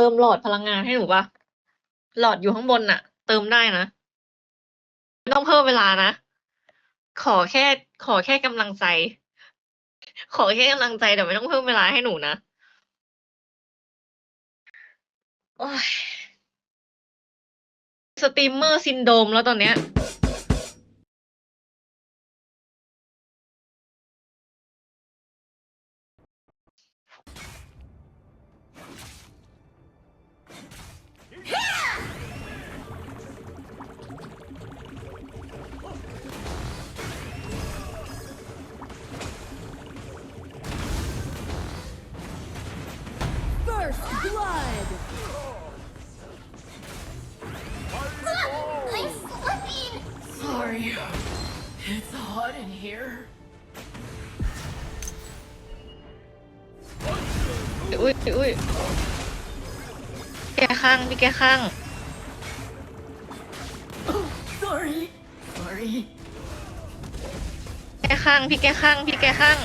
เติมหลอดพลังงานให้หนูปะหลอดอยู่ข้างบนน่ะ เติมได้นะไม่ต้องเพิ่มเวลานะ ขอแค่ ขอแค่กำลังใจ ขอแค่กำลังใจแต่ไม่ต้องเพิ่มเวลาให้หนูนะโอ้ยสตรีมเมอร์ซินโดมแล้วตอนเนี้ย blood. I'm slipping! Sorry. It's hot in here. อุ้ยอุ้ยแกข้างพี่แกข้าง Sorry. Sorry. แกข้างพี่แกข้างพี่แกข้าง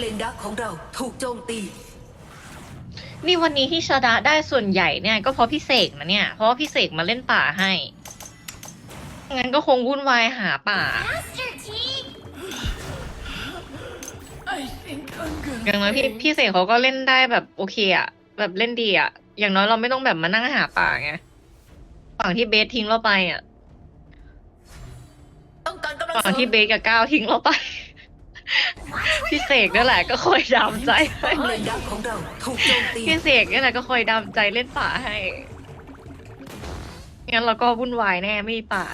เลนดักของเราถูกโจมตี นี่วันนี้ที่ชนะได้ส่วนใหญ่เนี่ย ก็เพราะพี่เสกนะเนี่ย เพราะว่าพี่เสกมาเล่นป่าให้ งั้นก็คงวุ่นวายหาป่า Master T! I think I'm อย่างน้อย gonna. พี่ faint. พี่เสกเขาก็เล่นได้แบบโอเคอะแบบเล่นดีอะอย่างน้อยเราไม่ต้องแบบมานั่งหาป่าไงฝั่งที่เบสทิ้งเราไปอะต้องการกำลังฝั่งเสริที่มเบสกับก้าวทิ้งเราไป พี่เสกนั่นแหละก็คอยดามใจให้ป้อมเลนดักของเราถูกโจมตีพี่เสกนี่แหละก็คอยดามใจเล่นป่าให้งั้นเราก็วุ่นวายแน่ไม่มีป่า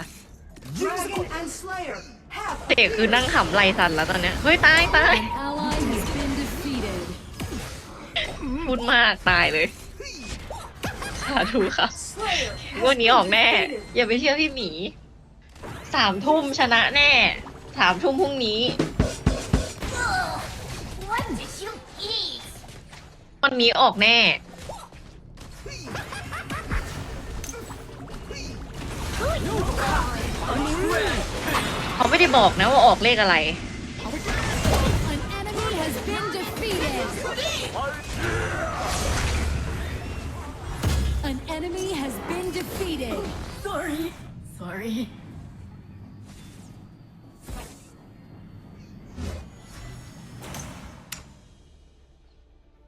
Dragon and Slayer have เสกคือนั่งขำไรสันแล้วตอนเนี้ยเฮ้ยตายตาย An ally has been defeated. พูดมากตายเลยสาธุค่ะ Slayer งวันนี้ออกแน่ อย่าไปเชื่อพี่หมีสามทุ่มชนะแน่สามทุ่มพรุ่งนี้ วันนี้ออกแน่ เขาไม่ได้บอกนะว่าออกเลขอะไร An enemy has been defeated. An enemy has been defeated. Sorry. Sorry.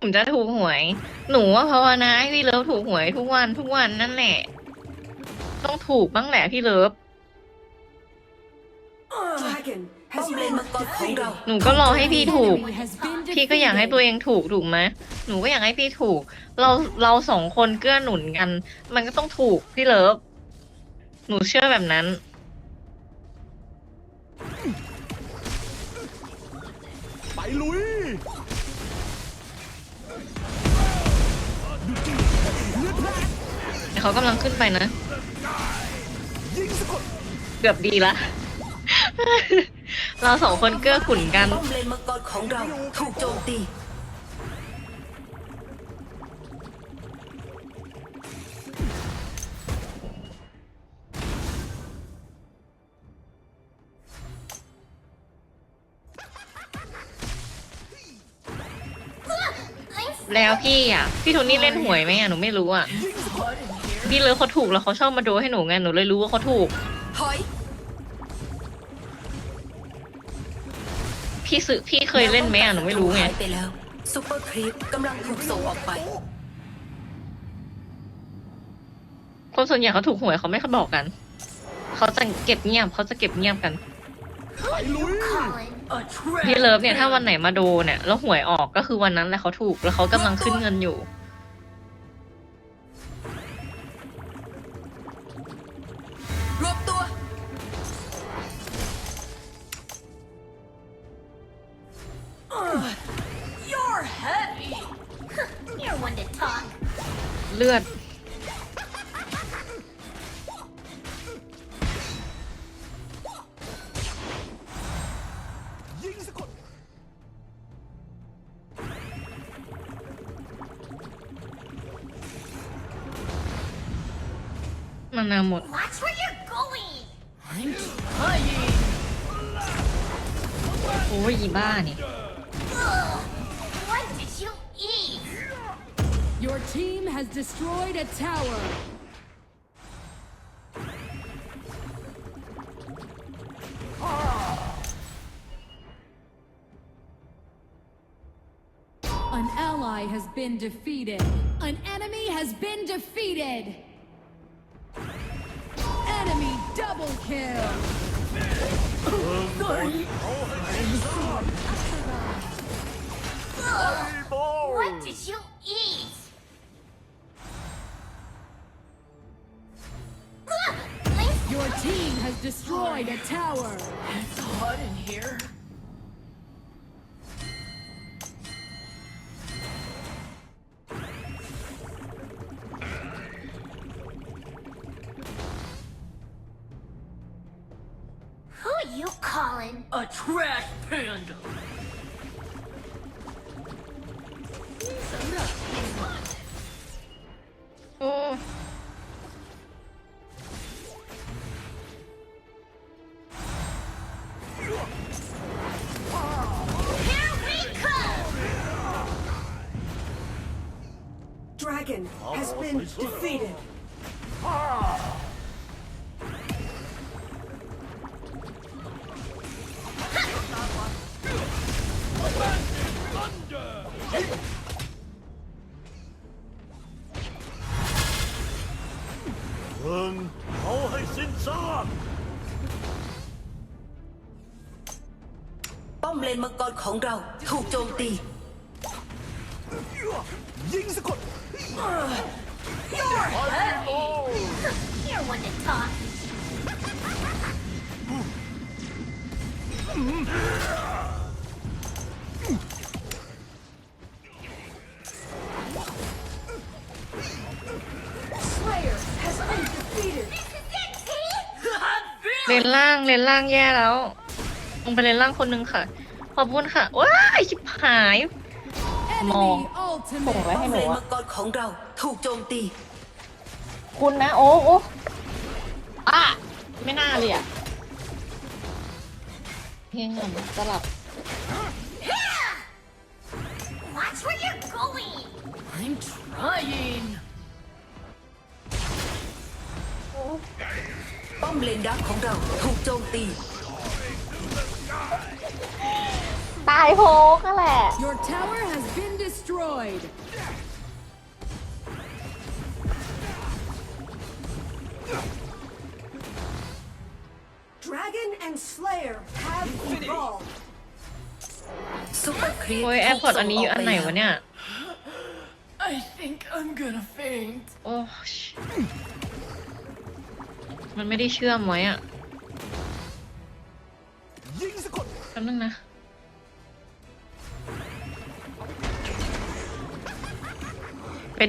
ผมจะถูกหวย หนูว่าภาวนาให้พี่เลิฟถูกหวยทุกวันทุกวันนั่นแหละ ต้องถูกบ้างแหละพี่เลิฟ Dragon ป้อ has มเลน been มังกรของเราหนูก็รอให้พี่ถูก Enemy has been พี่ก็อยากให้ตัวเองถูกถูกไหมหนูก็อยากให้พี่ถูก เราเราสองคนเกื้อหนุนกัน มันก็ต้องถูกพี่เลิฟ หนูเชื่อแบบนั้น ไปลุย เขากำลังขึ้นไปนะยิงสะกดเกือบดีละ เราสองคนเกื้อขุนกัน ป้อมเลนมังกรของเราถูกโจมตี I'm แล้วพี่อะ พี่โทนี่เล่นหวยไหมอะ หนูไม่รู้อะ It's hot in here. พี่เลิฟเขาถูกแล้วเขาชอบมาดูให้หนูไงหนูเลยรู้ว่าเขาถูก ถอยพี่ซื้อพี่เคยเล่นไหมอะหนูไม่รู้ไง หายไปแล้วซูเปอร์ครีปกำลังถูกส่งออกไป คนส่วนใหญ่เขาถูกหวยเขาไม่เขาบอกกัน เขาจะเก็บเงียบเขาจะเก็บเงียบกันไปลุย calling. A trap. พี่เลิฟเนี่ยถ้าวันไหนมาโดนเนี่ยแล้วหวยออกก็คือวันนั้นแหละเขาถูกแล้วเขากำลังขึ้นเงินอยู่ เลือด มันนาหมด Watch where you're going! โอ้ยอีบ้านี่ Ugh. Your team has destroyed a tower. An ally has been defeated. An enemy has been defeated. Enemy double kill. What did you eat? Your team has destroyed a tower. It's hot in here. Who you calling? A trash panda. Dragon has been defeated. เพิ่งเอาให้สิ้นซากป้ อมเลนมังกรของเราถูกโจมตียิงสะกด You're one to talk. Slayer has been defeated. This is it, team! เลนล่างเลนล่างแย่แล้วลงไปเลนล่างคนนึงค่ะ ขอบคุณค่ะ ว้ายชิบหาย Enemy Mong. ultimate. ป้อมเลนมังกรของเราถูกโจมตี คุณนะโอ้โอ้อะไม่น่าเลยอะเพียงเงินสลับ Watch where you're going! I'm trying. ป้อมเลนดักของเราถูกโจมตี ตายโฮก็แหละ Your tower has been destroyed. Dragon and Slayer have evolved. ซุปเปอร์ครีปโอ้ยแอร์พอร์ตอันนี้อยู่อันไหนวะเนี่ย I think I'm gonna faint. โอ้ชมันไม่ได้เชื่อมไว้อะยิงสะกดแป๊บนึงนะ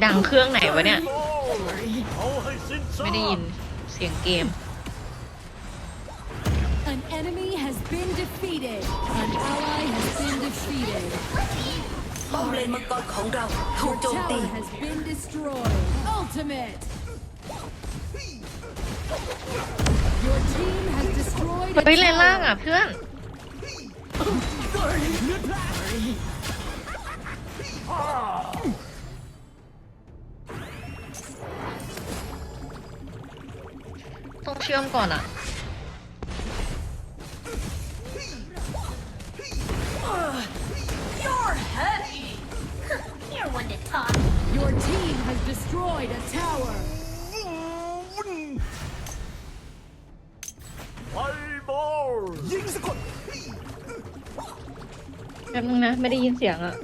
ดังเครื่องไหนวะเนี่ยเอาให้สิ้นซากไม่ได้ยินเสียงเกม An enemy has been defeated. An ally has been defeated. ป้อมเลนมังกรของเราถูก Your โจมตี tower has been destroyed. Ultimate. Your team has destroyed เฮ้ย a เลนล่าง tower. อะเพื่อน เชื่อมก่อนอะ You're heavy! You're one to talk. Your team has destroyed a tower. ไฟบอลยิงสะกดแป๊บนึงนะ ไม่ได้ยินเสียงอะ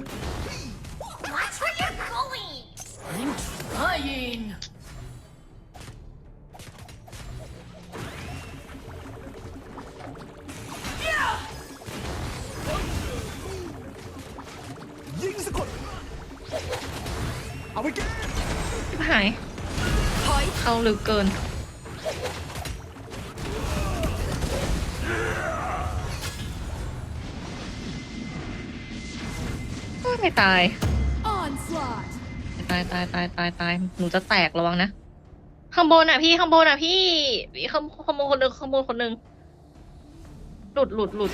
เอาไปแก้ชิบหายถอยเข้าลึกเกิน ไม่ตาย Onslaught. ตายตายตายตายตายหนูจะแตกระวังนะ ข้างบนอะพี่ข้างบนอะพี่ข้างข้างบนคนหนึ่งข้างบนคนหนึ่งหลุดหลุดหลุด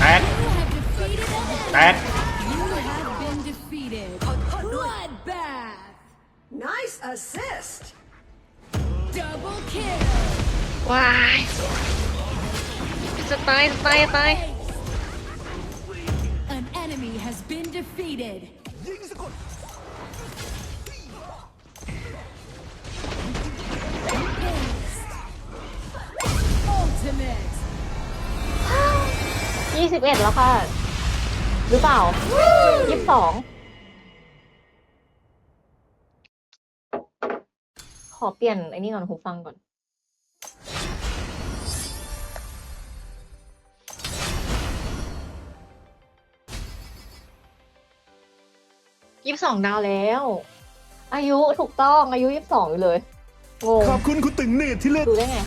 แตก You have defeated an แต enemy. ก You have been defeated. Bloodbath. Nice assist. Double kill. ว้ายจะตายจะตายจะตาย An enemy has been defeated. ยี่สิบเอ็ดแล้วค่ะ หรือเปล่ายี่สิบสองขอเปลี่ยนไอ้นี่ก่อนหูฟังก่อน ยี่สิบสองดาวแล้ว อายุถูกต้องอายุยี่สิบสองอยู่เลยงงขอบคุณคุณตึงเนตรที่เลือกดูได้ไง